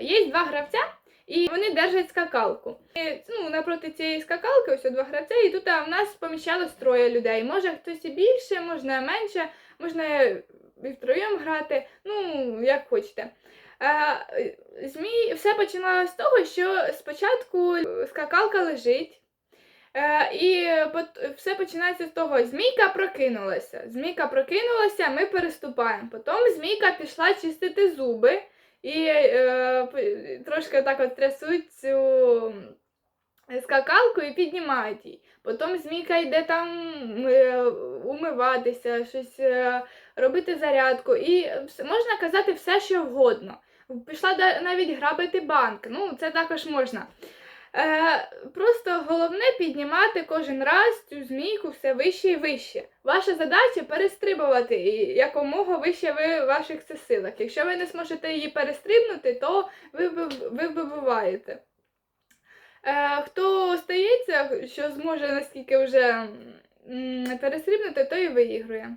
Є два гравця, і вони держать скакалку. І, ну, напроти цієї скакалки ось два гравця, і тут в нас поміщалось троє людей. Може хтось і більше, можна менше, можна і втроєм грати, ну, як хочете. Е, Змій все починалося з того, що спочатку скакалка лежить. Е, і все починається з того, змійка прокинулася. Змійка прокинулася, ми переступаємо. Потім змійка пішла чистити зуби і е, трошки так от трясуть цю скакалку і піднімають її. Потім змійка йде там е, умиватися, щось е, робити зарядку. І можна казати все, що вгодно. Пішла навіть грабити банк. Ну, це також можна. Е, просто головне піднімати кожен раз цю змійку все вище і вище. Ваша задача перестрибувати і якомога вище ви в ваших це силах. Якщо ви не зможете її перестрибнути, то ви, ви, ви вибиваєте. Е, хто остається, що зможе наскільки вже перестрибнути, той і виігрує.